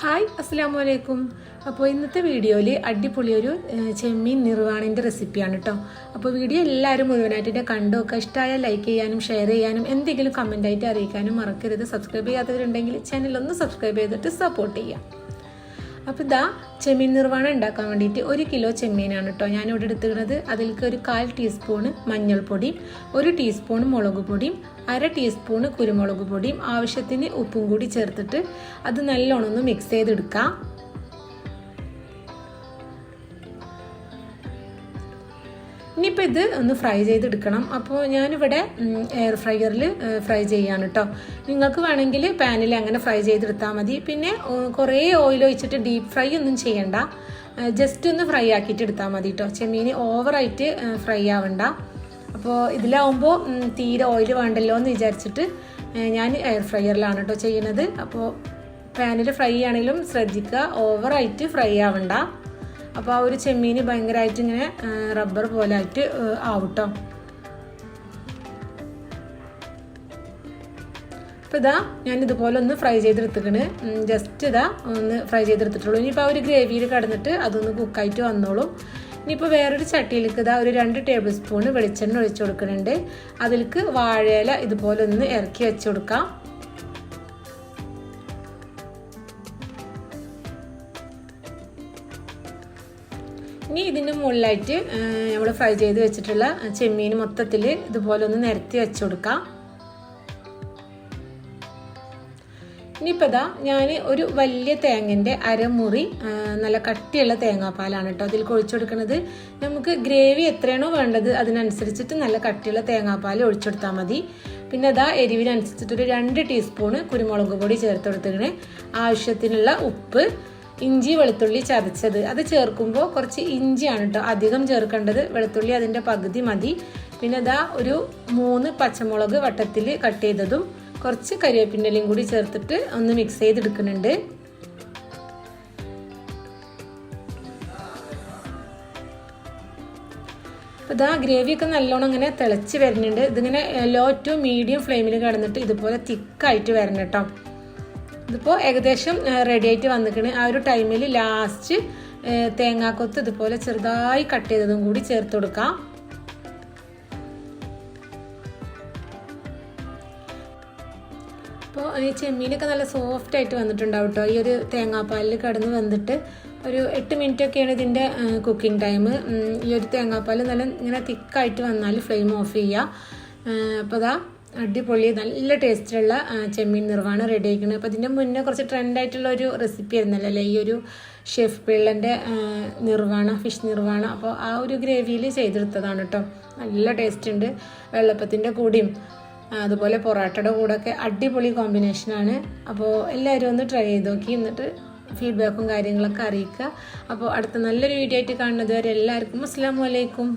Hi അസ്സാം വലൈക്കും അപ്പോൾ ഇന്നത്തെ വീഡിയോയിൽ അടിപൊളിയൊരു ചെമ്മീൻ നിർവാണിന്റെ റെസിപ്പിയാണ് കേട്ടോ അപ്പോൾ വീഡിയോ എല്ലാവരും മുഴുവനായിട്ട് കണ്ടു നോക്കുക. ഇഷ്ടമായ ലൈക്ക് ചെയ്യാനും ഷെയർ ചെയ്യാനും എന്തെങ്കിലും കമന്റായിട്ട് അറിയിക്കാനും മറക്കരുത്. സബ്സ്ക്രൈബ് ചെയ്യാത്തവരുണ്ടെങ്കിൽ ചാനൽ ഒന്ന് സബ്സ്ക്രൈബ് ചെയ്തിട്ട് സപ്പോർട്ട് ചെയ്യാം അപ്പോൾ ഇതാ ചെമ്മീൻ നിർവാണം ഉണ്ടാക്കാൻ വേണ്ടിയിട്ട് ഒരു കിലോ ചെമ്മീനാണ് കേട്ടോ ഞാനിവിടെ എടുത്തിരുന്നത് അതിലേക്ക് ഒരു കാൽ ടീസ്പൂണ് മഞ്ഞൾപ്പൊടിയും ഒരു ടീസ്പൂൺ മുളക് പൊടിയും അര ടീസ്പൂണ് കുരുമുളക് പൊടിയും ആവശ്യത്തിന് ഉപ്പും കൂടി ചേർത്തിട്ട് അത് നല്ലോണം ഒന്ന് മിക്സ് ചെയ്തെടുക്കാം. ഇനിയിപ്പോൾ ഇത് ഒന്ന് ഫ്രൈ ചെയ്തെടുക്കണം. അപ്പോൾ ഞാനിവിടെ എയർ ഫ്രയറിൽ ഫ്രൈ ചെയ്യാണ് കേട്ടോ നിങ്ങൾക്ക് വേണമെങ്കിൽ പാനിൽ അങ്ങനെ ഫ്രൈ ചെയ്തെടുത്താൽ മതി. പിന്നെ കുറേ ഓയിൽ ഒഴിച്ചിട്ട് ഡീപ്പ് ഫ്രൈ ഒന്നും ചെയ്യണ്ട. ജസ്റ്റ് ഒന്ന് ഫ്രൈ ആക്കിയിട്ട് എടുത്താൽ മതി കേട്ടോ ചെമ്മീൻ ഓവറായിട്ട് ഫ്രൈ ആവണ്ട. അപ്പോൾ ഇതിലാവുമ്പോൾ തീരെ ഓയിൽ വേണ്ടല്ലോ എന്ന് വിചാരിച്ചിട്ട് ഞാൻ എയർ ഫ്രയറിലാണ് കേട്ടോ ചെയ്യുന്നത് അപ്പോൾ പാനിൽ ഫ്രൈ ആണെങ്കിലും ശ്രദ്ധിക്കുക ഓവറായിട്ട് ഫ്രൈ ആവണ്ട. അപ്പോൾ ആ ഒരു ചെമ്മീൻ ഭയങ്കരമായിട്ട് ഇങ്ങനെ റബ്ബർ പോലെ ആയിട്ട് ആവട്ടോ. അപ്പോൾ ഇതാ ഞാൻ ഇതുപോലെ ഒന്ന് ഫ്രൈ ചെയ്തെടുത്തിക്കണ് ജസ്റ്റ് ഇതാ ഒന്ന് ഫ്രൈ ചെയ്തെടുത്തിട്ടുള്ളൂ. ഇനിയിപ്പോൾ ആ ഒരു ഗ്രേവിയിൽ കിടന്നിട്ട് അതൊന്ന് കുക്കായിട്ട് വന്നോളും. ഇനിയിപ്പോൾ വേറൊരു ചട്ടിയിലേക്ക് ഇതാ ഒരു രണ്ട് ടേബിൾ സ്പൂൺ വെളിച്ചെണ്ണ ഒഴിച്ചു കൊടുക്കുന്നുണ്ട്. അതിലേക്ക് വാഴയില ഇതുപോലെ ഒന്ന് ഇറക്കി വെച്ച് കൊടുക്കാം. ഇനി ഇതിന്റെ മുകളിലായിട്ട് നമ്മൾ ഫ്രൈ ചെയ്ത് വെച്ചിട്ടുള്ള ചെമ്മീൻ മൊത്തത്തിൽ ഇതുപോലെ ഒന്ന് നിരത്തി വെച്ച് കൊടുക്കാം. ഇനിയിപ്പോൾ ഇതാ ഞാൻ ഒരു വലിയ തേങ്ങന്റെ അരമുറി നല്ല കട്ടിയുള്ള തേങ്ങാപ്പാലാണ് കേട്ടോ അതിൽ ഒഴിച്ചു കൊടുക്കുന്നത് നമുക്ക് ഗ്രേവി എത്രയാണോ വേണ്ടത് അതിനനുസരിച്ചിട്ട് നല്ല കട്ടിയുള്ള തേങ്ങാപ്പാൽ ഒഴിച്ചെടുത്താൽ മതി. പിന്നെ അതാ എരിവിനനുസരിച്ചിട്ട് ഒരു രണ്ട് ടീസ്പൂണ് കുരുമുളക് പൊടി ചേർത്ത് കൊടുത്തിങ്ങനെ ആവശ്യത്തിനുള്ള ഉപ്പ് ഇഞ്ചി വെളുത്തുള്ളി ചതച്ചത്. അത് ചേർക്കുമ്പോൾ കുറച്ച് ഇഞ്ചിയാണ് കേട്ടോ അധികം ചേർക്കേണ്ടത്. വെളുത്തുള്ളി അതിന്റെ പകുതി മതി. പിന്നെ ഇതാ ഒരു മൂന്ന് പച്ചമുളക് വട്ടത്തിൽ കട്ട് ചെയ്തതും കുറച്ച് കരിവേപ്പിന്റെലയും കൂടി ചേർത്തിട്ട് ഒന്ന് മിക്സ് ചെയ്തെടുക്കുന്നുണ്ട്. അപ്പോൾ ഇതാ ഗ്രേവിയൊക്കെ നല്ലോണം ഇങ്ങനെ തിളച്ച് വരുന്നുണ്ട്. ഇതിങ്ങനെ ലോ ടു മീഡിയം ഫ്ലെയിമിൽ കിടന്നിട്ട് ഇതുപോലെ തിക്കായിട്ട് വരണം കേട്ടോ ഇതിപ്പോൾ ഏകദേശം റെഡി ആയിട്ട് വന്നിക്കണ്. ആ ഒരു ടൈമിൽ ലാസ്റ്റ് തേങ്ങാക്കൊത്ത് ഇതുപോലെ ചെറുതായി കട്ട് ചെയ്തതും കൂടി ചേർത്ത് കൊടുക്കാം. അപ്പോൾ ഈ ചെമ്മീനൊക്കെ നല്ല സോഫ്റ്റ് ആയിട്ട് വന്നിട്ടുണ്ടാവും കേട്ടോ ഈ ഒരു തേങ്ങാപ്പാലിൽ കടന്ന് വന്നിട്ട് ഒരു എട്ട് മിനിറ്റ് ഒക്കെയാണ് ഇതിന്റെ കുക്കിംഗ് ടൈം ഈ ഒരു തേങ്ങാപ്പാൽ നല്ല ഇങ്ങനെ തിക്കായിട്ട് വന്നാൽ ഫ്ലെയിം ഓഫ് ചെയ്യുക അപ്പോൾ അതാ അടിപൊളി നല്ല ടേസ്റ്റുള്ള ചെമ്മീൻ നിറവാണ് റെഡി ആയിരിക്കുന്നത് അപ്പോൾ ഇതിന്റെ മുന്നേ കുറച്ച് ട്രെൻഡായിട്ടുള്ള ഒരു റെസിപ്പി ആയിരുന്നല്ലോ അല്ലേ? ഈ ഒരു ഷെഫ് പിള്ളന്റെ നിർവാണം ഫിഷ് നിർവാണം. അപ്പോൾ ആ ഒരു ഗ്രേവിയിൽ ചെയ്തെടുത്തതാണ് കേട്ടോ നല്ല ടേസ്റ്റ് ഉണ്ട്. വെള്ളപ്പത്തിന്റെ കൂടിയും അതുപോലെ പൊറോട്ടയുടെ കൂടെ ഒക്കെ അടിപൊളി കോമ്പിനേഷനാണ് അപ്പോൾ എല്ലാവരും ഒന്ന് ട്രൈ ചെയ്ത് നോക്കി. എന്നിട്ട് ഫീഡ്ബാക്കും കാര്യങ്ങളൊക്കെ അറിയിക്കുക. അപ്പോൾ അടുത്ത നല്ലൊരു വീഡിയോ ആയിട്ട് കാണുന്നത് വരെ എല്ലാവർക്കും അസ്സാം വലൈക്കും